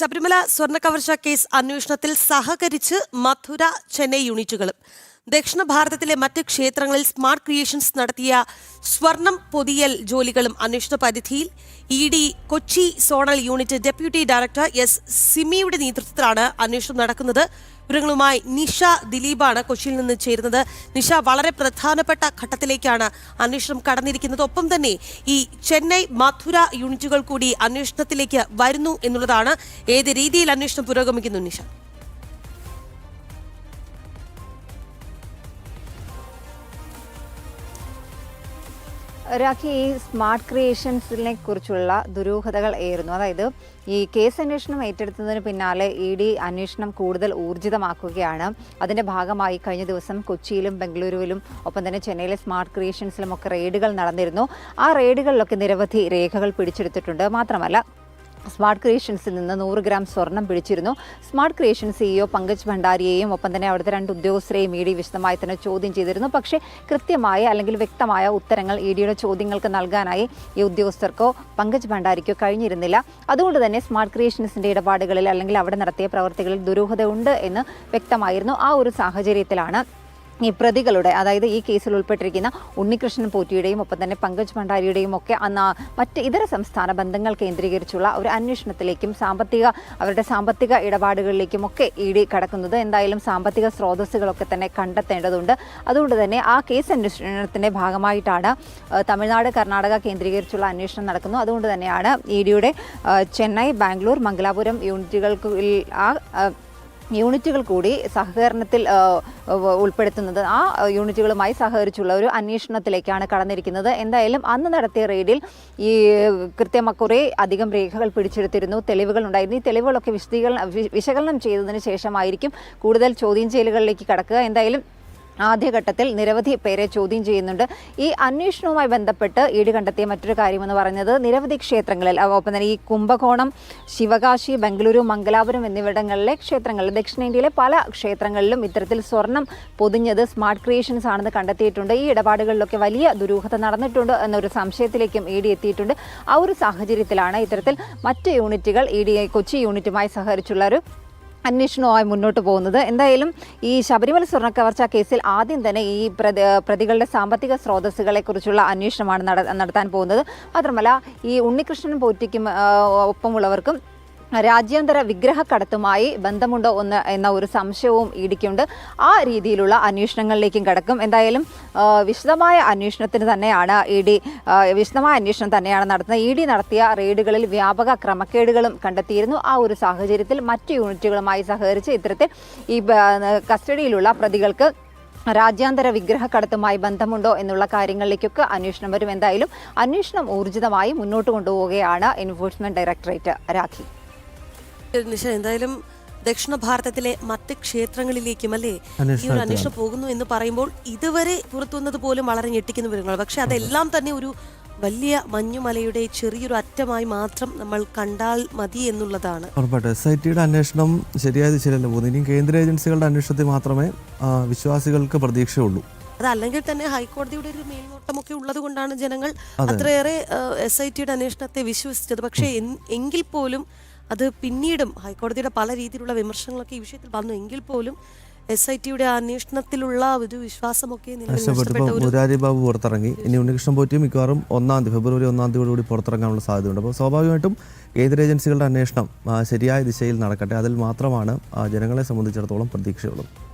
ശബരിമല സ്വർണ കവർച്ച കേസ് അന്വേഷണത്തിൽ സഹകരിച്ച് മധുര ചെന്നൈ യൂണിറ്റുകളും. ദക്ഷിണ ഭാരതത്തിലെ മറ്റ് ക്ഷേത്രങ്ങളിൽ സ്മാർട്ട് ക്രിയേഷൻസ് നടത്തിയ സ്വർണം പൊതിയൽ ജോലികളും അന്വേഷണ പരിധിയിൽ E D Kochi zonal unit deputy director S സിമിയുടെ നേതൃത്വത്തിലാണ് അന്വേഷണം നടക്കുന്നത്. വിവരങ്ങളുമായി നിഷ ദിലീപാണ് കൊച്ചിയിൽ നിന്ന് ചേരുന്നത്. നിഷ വളരെ പ്രധാനപ്പെട്ട ഘട്ടത്തിലേക്കാണ് അന്വേഷണം കടന്നിരിക്കുന്നത്. ഒപ്പം തന്നെ ഈ ചെന്നൈ മധുര യൂണിറ്റുകൾ കൂടി അന്വേഷണത്തിലേക്ക് വരുന്നു എന്നുള്ളതാണ്. ഏത് രീതിയിൽ അന്വേഷണം പുരോഗമിക്കുന്നു നിഷ? രാഖി ഈ സ്മാർട്ട് ക്രിയേഷൻസിനെ കുറിച്ചുള്ള ദുരൂഹതകൾ ഏറുന്നു. അതായത് ഈ കേസ് അന്വേഷണം ഏറ്റെടുത്തതിന് പിന്നാലെ ഇ ഡി അന്വേഷണം കൂടുതൽ ഊർജിതമാക്കുകയാണ്. അതിന്റെ ഭാഗമായി കഴിഞ്ഞ ദിവസം കൊച്ചിയിലും ബംഗളൂരുവിലും ഒപ്പം തന്നെ ചെന്നൈയിലെ സ്മാർട്ട് ക്രിയേഷൻസിലും ഒക്കെ റെയ്ഡുകൾ നടന്നിരുന്നു. ആ റെയ്ഡുകളിലൊക്കെ നിരവധി രേഖകൾ പിടിച്ചെടുത്തിട്ടുണ്ട്. മാത്രമല്ല സ്മാർട്ട് ക്രിയേഷൻസിൽ നിന്ന് നൂറ് ഗ്രാം സ്വർണം പിടിച്ചിരുന്നു. സ്മാർട്ട് ക്രിയേഷൻ സിഇഒ പങ്കജ് ഭണ്ഡാരിയെയും ഒപ്പം തന്നെ അവിടുത്തെ രണ്ട് ഉദ്യോഗസ്ഥരെയും ഇ ഡി വിശദമായി തന്നെ ചോദ്യം ചെയ്തിരുന്നു. പക്ഷേ കൃത്യമായ അല്ലെങ്കിൽ വ്യക്തമായ ഉത്തരങ്ങൾ ഇ ഡിയുടെ ചോദ്യങ്ങൾക്ക് നൽകാനായി ഈ ഉദ്യോഗസ്ഥർക്കോ പങ്കജ് ഭണ്ഡാരിക്കോ കഴിഞ്ഞിരുന്നില്ല. അതുകൊണ്ട് തന്നെ സ്മാർട്ട് ക്രിയേഷൻസിന്റെ ഇടപാടുകളിൽ അല്ലെങ്കിൽ അവിടെ നടത്തിയ പ്രവർത്തികളിൽ ദുരൂഹതയുണ്ട് എന്ന് വ്യക്തമായിരുന്നു. ആ ഒരു സാഹചര്യത്തിലാണ് ഈ പ്രതികളുടെ അതായത് ഈ കേസിൽ ഉൾപ്പെട്ടിരിക്കുന്ന ഉണ്ണികൃഷ്ണൻ പോറ്റിയുടെയും ഒപ്പം തന്നെ പങ്കജ് ഭണ്ഡാരിയുടെയും ഒക്കെ അന്ന് മറ്റ് ഇതര സംസ്ഥാന ബന്ധങ്ങൾ കേന്ദ്രീകരിച്ചുള്ള ഒരു അന്വേഷണത്തിലേക്കും സാമ്പത്തിക അവരുടെ സാമ്പത്തിക ഇടപാടുകളിലേക്കും ഒക്കെ ഇ കടക്കുന്നത് എന്തായാലും സാമ്പത്തിക സ്രോതസ്സുകളൊക്കെ തന്നെ കണ്ടെത്തേണ്ടതുണ്ട്. അതുകൊണ്ട് തന്നെ ആ കേസ് അന്വേഷണത്തിന്റെ ഭാഗമായിട്ടാണ് തമിഴ്നാട് കർണാടക കേന്ദ്രീകരിച്ചുള്ള അന്വേഷണം നടക്കുന്നു. അതുകൊണ്ട് തന്നെയാണ് ഇ ഡിയുടെ ചെന്നൈ ബാംഗ്ലൂർ മംഗലാപുരം യൂണിറ്റുകൾക്ക് ആ യൂണിറ്റുകൾ കൂടി സഹകരണത്തിൽ ഉൾപ്പെടുത്തുന്നത്. ആ യൂണിറ്റുകളുമായി സഹകരിച്ചുള്ള ഒരു അന്വേഷണത്തിലേക്കാണ് കടന്നിരിക്കുന്നത്. എന്തായാലും അന്ന് നടത്തിയ റെയ്ഡിൽ ഈ കൃത്യമ കുറേ അധികം രേഖകൾ പിടിച്ചെടുത്തിരുന്നു. തെളിവുകൾ ഉണ്ടായിരുന്നു. ഈ തെളിവുകളൊക്കെ വിശദീകരണം വിശകലനം ചെയ്തതിന് ശേഷമായിരിക്കും കൂടുതൽ ചോദ്യം ചെയ്യലുകളിലേക്ക് കടക്കുക. എന്തായാലും ആദ്യഘട്ടത്തിൽ നിരവധി പേരെ ചോദ്യം ചെയ്യുന്നുണ്ട്. ഈ അന്വേഷണവുമായി ബന്ധപ്പെട്ട് ഈട് കണ്ടെത്തിയ മറ്റൊരു കാര്യമെന്ന് പറയുന്നത് നിരവധി ക്ഷേത്രങ്ങളിൽ ഒപ്പം തന്നെ ഈ കുംഭകോണം ശിവകാശി ബംഗളൂരു മംഗലാപുരം എന്നിവിടങ്ങളിലെ ക്ഷേത്രങ്ങളിൽ ദക്ഷിണേന്ത്യയിലെ പല ക്ഷേത്രങ്ങളിലും ഇത്തരത്തിൽ സ്വർണം പൊതിഞ്ഞത് സ്മാർട്ട് ക്രിയേഷൻസ് ആണെന്ന് കണ്ടെത്തിയിട്ടുണ്ട്. ഈ ഇടപാടുകളിലൊക്കെ വലിയ ദുരൂഹത നടന്നിട്ടുണ്ട് എന്നൊരു സംശയത്തിലേക്കും ഇ ഡി എത്തിയിട്ടുണ്ട്. ആ ഒരു സാഹചര്യത്തിലാണ് ഇത്തരത്തിൽ മറ്റ് യൂണിറ്റുകൾ ഇ ഡി കൊച്ചി യൂണിറ്റുമായി സഹകരിച്ചുള്ള ഒരു അന്വേഷണവുമായി മുന്നോട്ട് പോകുന്നത്. എന്തായാലും ഈ ശബരിമല സ്വർണക്കവർച്ച കേസിൽ ആദ്യം തന്നെ ഈ പ്രതി പ്രതികളുടെ സാമ്പത്തിക സ്രോതസ്സുകളെ കുറിച്ചുള്ള അന്വേഷണമാണ് നട നടത്താൻ പോകുന്നത്. മാത്രമല്ല ഈ ഉണ്ണികൃഷ്ണൻ പോറ്റിക്കും ഒപ്പമുള്ളവർക്കും രാജ്യാന്തര വിഗ്രഹക്കടത്തുമായി ബന്ധമുണ്ടോ എന്ന് എന്ന ഒരു സംശയവും ഇടിക്കുണ്ട് ആ രീതിയിലുള്ള അന്വേഷണങ്ങളിലേക്കും കടക്കും. എന്തായാലും വിശദമായ അന്വേഷണത്തിന് തന്നെയാണ് ഇ ഡി വിശദമായ അന്വേഷണം തന്നെയാണ് നടത്തുന്നത്. ഇ ഡി നടത്തിയ റെയ്ഡുകളിൽ വ്യാപക ക്രമക്കേടുകളും കണ്ടെത്തിയിരുന്നു. ആ ഒരു സാഹചര്യത്തിൽ മറ്റ് യൂണിറ്റുകളുമായി സഹകരിച്ച് ഇത്തരത്തിൽ ഈ കസ്റ്റഡിയിലുള്ള പ്രതികൾക്ക് രാജ്യാന്തര വിഗ്രഹക്കടത്തുമായി ബന്ധമുണ്ടോ എന്നുള്ള കാര്യങ്ങളിലേക്കൊക്കെ അന്വേഷണം വരും. എന്തായാലും അന്വേഷണം ഊർജിതമായി മുന്നോട്ട് കൊണ്ടുപോവുകയാണ് എൻഫോഴ്സ്മെന്റ് ഡയറക്ടറേറ്റ് രാഖി. നിഷ എന്തായാലും ദക്ഷിണ ഭാരതത്തിലെ മറ്റ് ക്ഷേത്രങ്ങളിലേക്കും അല്ലേ ഈ ഒരു അന്വേഷണം പോകുന്നു എന്ന് പറയുമ്പോൾ ഇതുവരെ പുറത്തു വന്നത് പോലും വളരെ ഞെട്ടിക്കുന്ന വിവരങ്ങൾ പക്ഷെ അതെല്ലാം തന്നെ ഒരു വലിയ മഞ്ഞുമലയുടെ ചെറിയൊരു അറ്റമായി മാത്രം നമ്മൾ കണ്ടാൽ മതി എന്നുള്ളതാണ്. ഉറപ്പായിട്ടും. എസ് ഐ ടിയുടെ അന്വേഷണം ശരിയായ ദിശയിലല്ല പോകുന്നത് ഇനിയും കേന്ദ്ര ഏജൻസികളുടെ അന്വേഷണത്തിൽ മാത്രമേ വിശ്വാസികൾക്ക് പ്രതീക്ഷയുള്ളൂ. അതല്ലെങ്കിൽ തന്നെ ഹൈക്കോടതിയുടെ ഒരു മേൽനോട്ടമൊക്കെ ഉള്ളത് കൊണ്ടാണ് ജനങ്ങൾ അത്രയേറെ എസ് ഐ ടിയുടെ അന്വേഷണത്തെ വിശ്വസിച്ചത്. പക്ഷേ എങ്കിൽ പോലും അത് പിന്നീടും ഹൈക്കോടതിയുടെ പല രീതിയിലുള്ള വിമർശനങ്ങളൊക്കെ ഈ വിഷയത്തിൽ വന്നു. എങ്കിൽ പോലും എസ് ഐ ടിയുടെ അന്വേഷണത്തിലുള്ള ഒരു വിശ്വാസമൊക്കെ മുരാരി ബാബു പുറത്തിറങ്ങി. ഇനി ഉണ്ണികൃഷ്ണൻ പോറ്റി മിക്കവാറും ഒന്നാം തീയതി ഫെബ്രുവരി ഒന്നാം തീയതിയോടുകൂടി പുറത്തിറങ്ങാനുള്ള സാധ്യതയുണ്ട്. അപ്പോൾ സ്വാഭാവികമായിട്ടും കേന്ദ്ര ഏജൻസികളുടെ അന്വേഷണം ശരിയായ ദിശയിൽ നടക്കട്ടെ. അതിൽ മാത്രമാണ് ജനങ്ങളെ സംബന്ധിച്ചിടത്തോളം പ്രതീക്ഷയുള്ളത്.